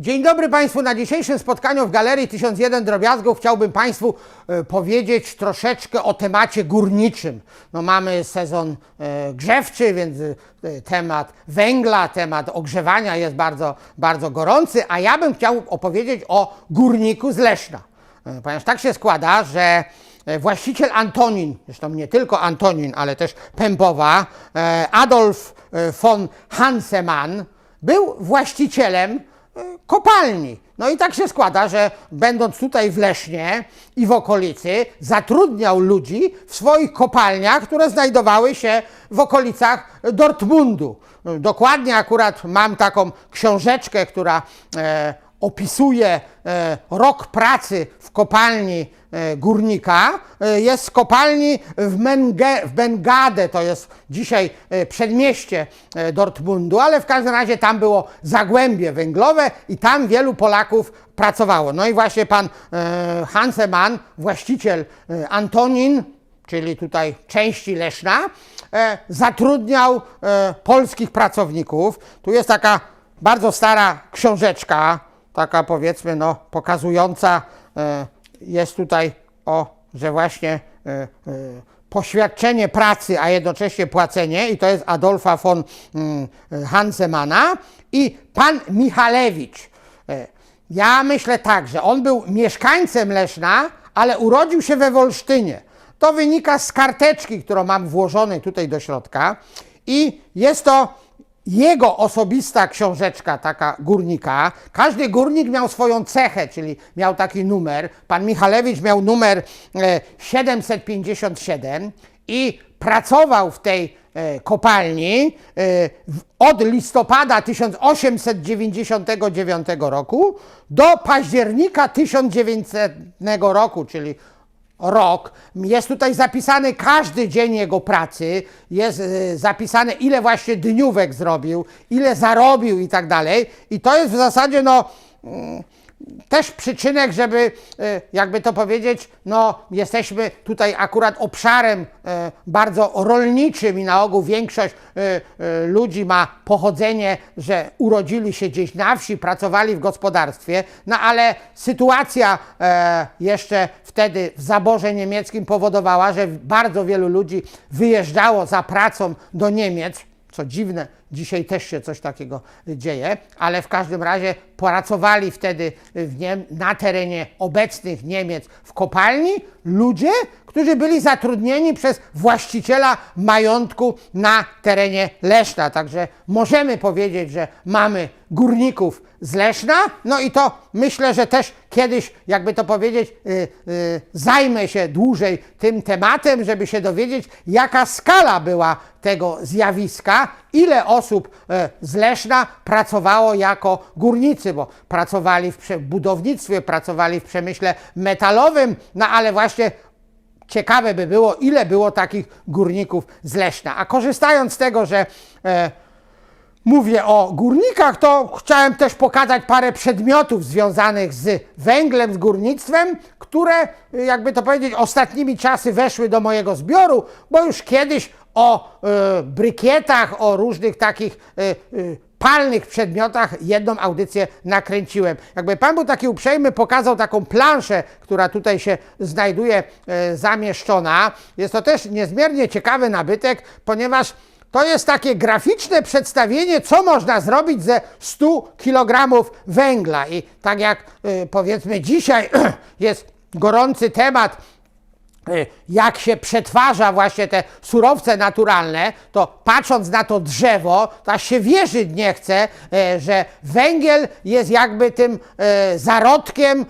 Dzień dobry Państwu. Na dzisiejszym spotkaniu w Galerii 1001 Drobiazgów chciałbym Państwu e, powiedzieć troszeczkę o temacie górniczym. No, mamy sezon e, grzewczy, więc e, temat węgla, temat ogrzewania jest bardzo, bardzo gorący, a ja bym chciał opowiedzieć o górniku z Leszna. Ponieważ tak się składa, że właściciel Antonin, zresztą nie tylko Antonin, ale też Pępowa, Adolf von Hansemann, był właścicielem kopalni. No i tak się składa, że będąc tutaj w Lesznie i w okolicy, zatrudniał ludzi w swoich kopalniach, które znajdowały się w okolicach Dortmundu. Dokładnie akurat mam taką książeczkę, która e, opisuje e, rok pracy w kopalni górnika. E, jest z kopalni w, Menge, w Bengade, to jest dzisiaj e, przedmieście e, Dortmundu, ale w każdym razie tam było zagłębie węglowe i tam wielu Polaków pracowało. No i właśnie pan e, Hansemann, właściciel e, Antonin, czyli tutaj części Leszna, e, zatrudniał e, polskich pracowników. Tu jest taka bardzo stara książeczka, taka powiedzmy, no, pokazująca, e, jest tutaj o, że właśnie e, e, poświadczenie pracy, a jednocześnie płacenie, i to jest Adolfa von mm, Hansemana i pan Michalewicz. E, Ja myślę tak, że on był mieszkańcem Leszna, ale urodził się we Wolsztynie. To wynika z karteczki, którą mam włożonej tutaj do środka i jest to jego osobista książeczka, taka górnika. Każdy górnik miał swoją cechę, czyli miał taki numer. Pan Michalewicz miał numer e, 757 i pracował w tej e, kopalni e, od listopada 1899 roku do października 1900 roku, czyli rok. Jest tutaj zapisany każdy dzień jego pracy, jest e, zapisane ile właśnie dniówek zrobił, ile zarobił i tak dalej. I to jest w zasadzie no mm, też przyczynek, żeby e, jakby to powiedzieć, no jesteśmy tutaj akurat obszarem e, bardzo rolniczym i na ogół większość e, ludzi ma pochodzenie, że urodzili się gdzieś na wsi, pracowali w gospodarstwie, no ale sytuacja jeszcze wtedy w zaborze niemieckim powodowała, że bardzo wielu ludzi wyjeżdżało za pracą do Niemiec, co dziwne, dzisiaj też się coś takiego dzieje, ale w każdym razie pracowali wtedy w Niem- na terenie obecnych Niemiec w kopalni ludzie, którzy byli zatrudnieni przez właściciela majątku na terenie Leszna. Także możemy powiedzieć, że mamy górników z Leszna, no i to myślę, że też kiedyś, jakby to powiedzieć, y, y, zajmę się dłużej tym tematem, żeby się dowiedzieć, jaka skala była tego zjawiska, ile osób e, z Leszna pracowało jako górnicy, bo pracowali w budownictwie, pracowali w przemyśle metalowym, no ale właśnie ciekawe by było, ile było takich górników z. A korzystając z tego, że e, mówię o górnikach, to chciałem też pokazać parę przedmiotów związanych z węglem, z górnictwem, które, jakby to powiedzieć, ostatnimi czasy weszły do mojego zbioru, bo już kiedyś o y, brykietach, o różnych takich y, y, palnych przedmiotach jedną audycję nakręciłem. Jakby pan był taki uprzejmy, pokazał taką planszę, która tutaj się znajduje zamieszczona. Jest to też niezmiernie ciekawy nabytek, ponieważ to jest takie graficzne przedstawienie, co można zrobić ze 100 kg węgla. I tak jak e, powiedzmy dzisiaj jest gorący temat y, jak się przetwarza właśnie te surowce naturalne, to patrząc na to drzewo, to aż się wierzyć nie chce, e, że węgiel jest jakby tym e, zarodkiem,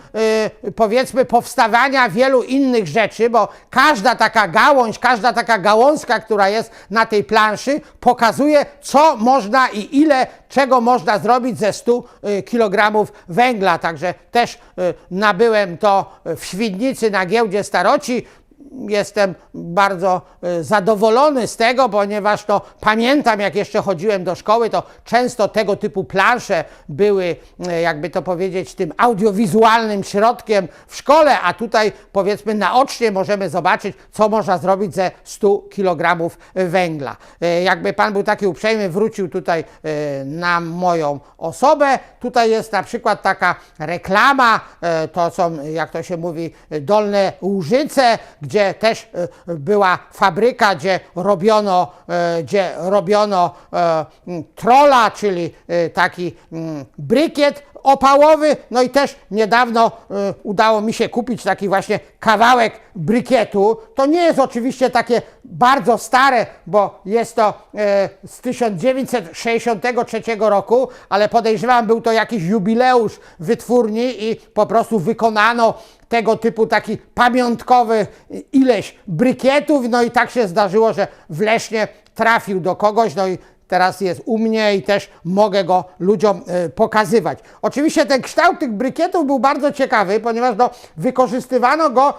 e, powiedzmy, powstawania wielu innych rzeczy, bo każda taka gałąź, każda taka gałązka, która jest na tej planszy, pokazuje, co można i ile czego można zrobić ze 100 y, kg węgla. Także też y, nabyłem to w Świdnicy na giełdzie staroci jestem bardzo e, zadowolony z tego, ponieważ to pamiętam, jak jeszcze chodziłem do szkoły, to często tego typu plansze były, e, jakby to powiedzieć, tym audiowizualnym środkiem w szkole, a tutaj powiedzmy naocznie możemy zobaczyć, co można zrobić ze 100 kg węgla. E, Jakby pan był taki uprzejmy, wrócił tutaj na moją osobę. Tutaj jest na przykład taka reklama, to są, jak to się mówi, dolne Łużyce, gdzie też e, była fabryka, gdzie robiono, e, gdzie robiono e, trola, czyli taki brykiet opałowy. No i też niedawno e, udało mi się kupić taki właśnie kawałek brykietu. To nie jest oczywiście takie bardzo stare, bo jest to e, z 1963 roku, ale podejrzewam, był to jakiś jubileusz wytwórni i po prostu wykonano tego typu taki pamiątkowy ileś brykietów. No i tak się zdarzyło, że w Lesznie trafił do kogoś, no i teraz jest u mnie i też mogę go ludziom e, pokazywać. Oczywiście ten kształt tych brykietów był bardzo ciekawy, ponieważ no, wykorzystywano go e,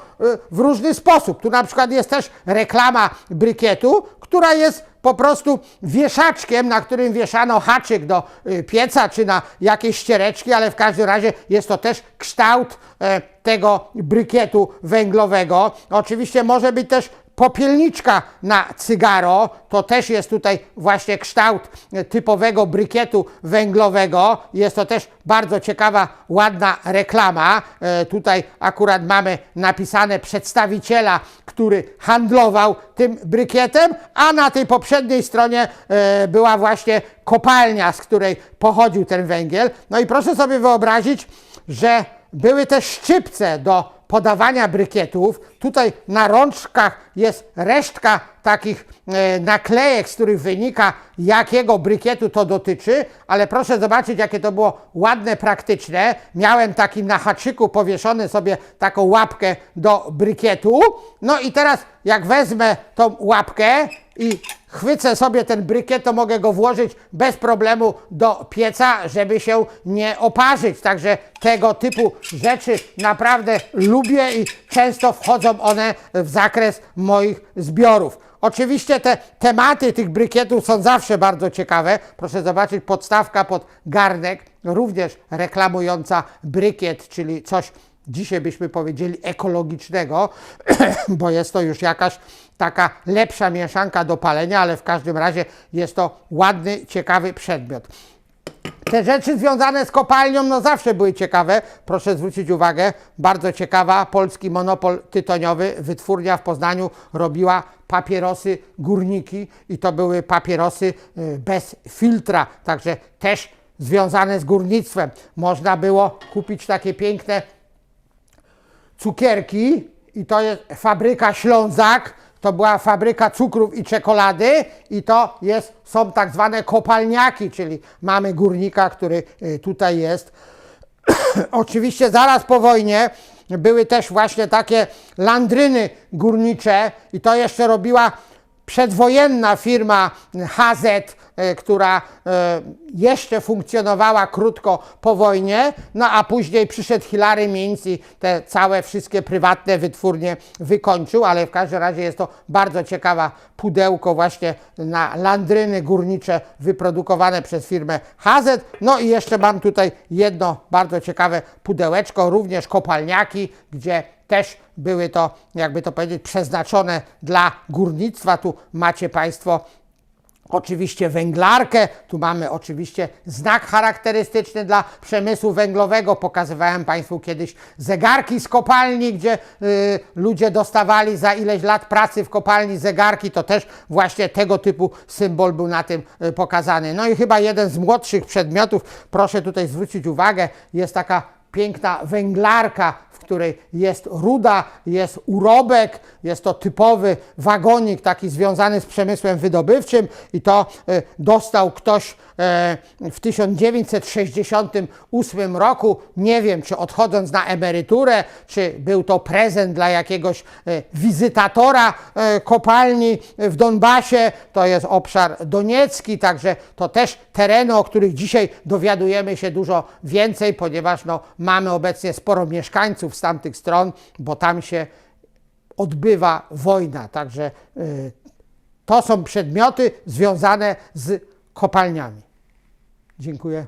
w różny sposób. Tu na przykład jest też reklama brykietu, która jest po prostu wieszaczkiem, na którym wieszano haczyk do y, pieca czy na jakieś ściereczki, ale w każdym razie jest to też kształt e, tego brykietu węglowego. Oczywiście może być też popielniczka na cygaro, to też jest tutaj właśnie kształt e, typowego brykietu węglowego. Jest to też bardzo ciekawa, ładna reklama. E, Tutaj akurat mamy napisane przedstawiciela, który handlował tym brykietem, a na tej poprzedniej stronie e, była właśnie kopalnia, z której pochodził ten węgiel. No i proszę sobie wyobrazić, że były też szczypce do podawania brykietów. Tutaj na rączkach jest resztka takich e, naklejek, z których wynika, jakiego brykietu to dotyczy, ale proszę zobaczyć, jakie to było ładne, praktyczne. Miałem taki na haczyku powieszony sobie taką łapkę do brykietu. No i teraz, jak wezmę tą łapkę i chwycę sobie ten brykiet, to mogę go włożyć bez problemu do pieca, żeby się nie oparzyć. Także tego typu rzeczy naprawdę lubię i często wchodzą one w zakres moich zbiorów. Oczywiście te tematy tych brykietów są zawsze bardzo ciekawe. Proszę zobaczyć, podstawka pod garnek, również reklamująca brykiet, czyli coś dzisiaj byśmy powiedzieli ekologicznego, bo jest to już jakaś taka lepsza mieszanka do palenia, ale w każdym razie jest to ładny, ciekawy przedmiot. Te rzeczy związane z kopalnią no zawsze były ciekawe. Proszę zwrócić uwagę, bardzo ciekawa, polski monopol tytoniowy, wytwórnia w Poznaniu robiła papierosy górniki i to były papierosy y, bez filtra, także też związane z górnictwem. Można było kupić takie piękne cukierki i to jest fabryka Ślązak. To była fabryka cukrów i czekolady i to jest, są tak zwane kopalniaki, czyli mamy górnika, który y, tutaj jest. Oczywiście zaraz po wojnie były też właśnie takie landryny górnicze i to jeszcze robiła przedwojenna firma HZ, która e, jeszcze funkcjonowała krótko po wojnie, no a później przyszedł Hilary Minc i te całe wszystkie prywatne wytwórnie wykończył, ale w każdym razie jest to bardzo ciekawa pudełko właśnie na landryny górnicze wyprodukowane przez firmę HZ. No i jeszcze mam tutaj jedno bardzo ciekawe pudełeczko, również kopalniaki, gdzie też były to, jakby to powiedzieć, przeznaczone dla górnictwa. Tu macie Państwo oczywiście węglarkę, tu mamy oczywiście znak charakterystyczny dla przemysłu węglowego. Pokazywałem Państwu kiedyś zegarki z kopalni, gdzie y, ludzie dostawali za ileś lat pracy w kopalni zegarki, to też właśnie tego typu symbol był na tym y, pokazany. No i chyba jeden z młodszych przedmiotów, proszę tutaj zwrócić uwagę, jest taka piękna węglarka, w której jest ruda, jest urobek, jest to typowy wagonik taki związany z przemysłem wydobywczym i to e, dostał ktoś e, w 1968 roku. Nie wiem, czy odchodząc na emeryturę, czy był to prezent dla jakiegoś e, wizytatora e, kopalni w Donbasie. To jest obszar doniecki, także to też tereny, o których dzisiaj dowiadujemy się dużo więcej, ponieważ no, mamy obecnie sporo mieszkańców z tamtych stron, bo tam się odbywa wojna. Także y, to są przedmioty związane z kopalniami. Dziękuję.